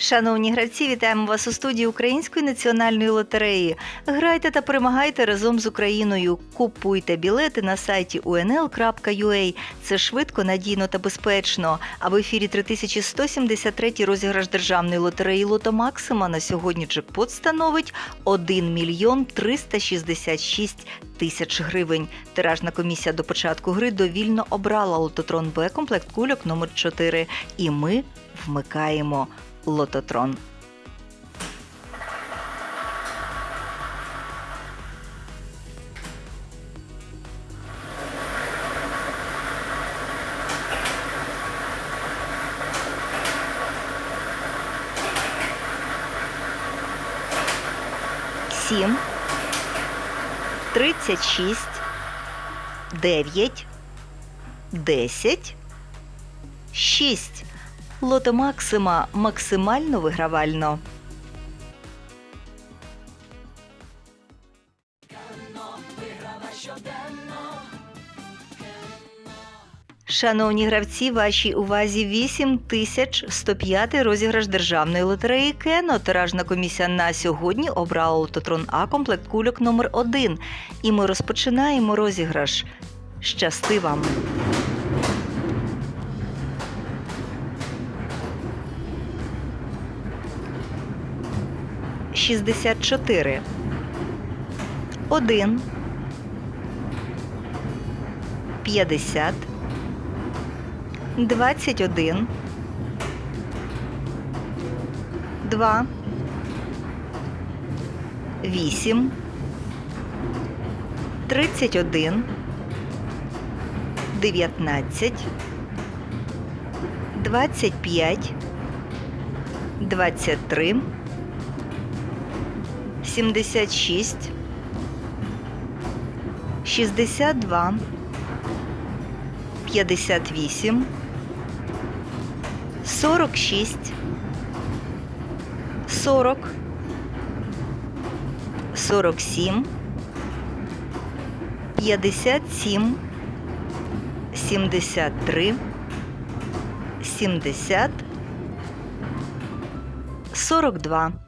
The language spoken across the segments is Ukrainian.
Шановні гравці, вітаємо вас у студії Української національної лотереї. Грайте та перемагайте разом з Україною. Купуйте білети на сайті unl.ua. Це швидко, надійно та безпечно. А в ефірі 3173 розіграш державної лотереї Лото Максима на сьогодні джекпот становить 1 мільйон 366 тисяч гривень. Тиражна комісія до початку гри довільно обрала лототрон Б комплект кульок номер 4 І ми вмикаємо лототрон. Сім, тридцять шість, дев'ять, десять, шість. Лото Максима максимально вигравально. Шановні гравці, вашій увазі 8105 розіграш державної лотереї Кено. Тиражна комісія на сьогодні обрала лототрон А комплект кульок номер 1 І ми розпочинаємо розіграш. Щасти вам! 64. 1 50 21 2 8 31 19 25 23 76, 62, 58, 46, 40, 47, 57, 73, 70, 42.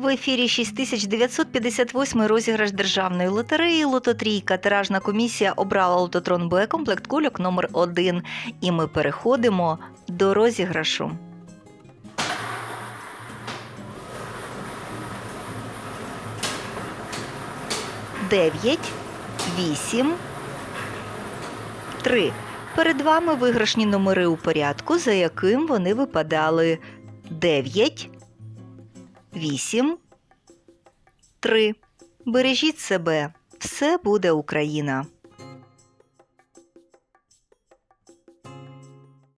В ефірі 6958 розіграш державної лотереї Лототрійка. Тиражна комісія обрала лототрон Б комплект кульок номер 1 І ми переходимо до розіграшу. Дев'ять, вісім, три. Перед вами виграшні номери у порядку, за яким вони випадали. Дев'ять, вісім, три. Бережіть себе. Все буде Україна.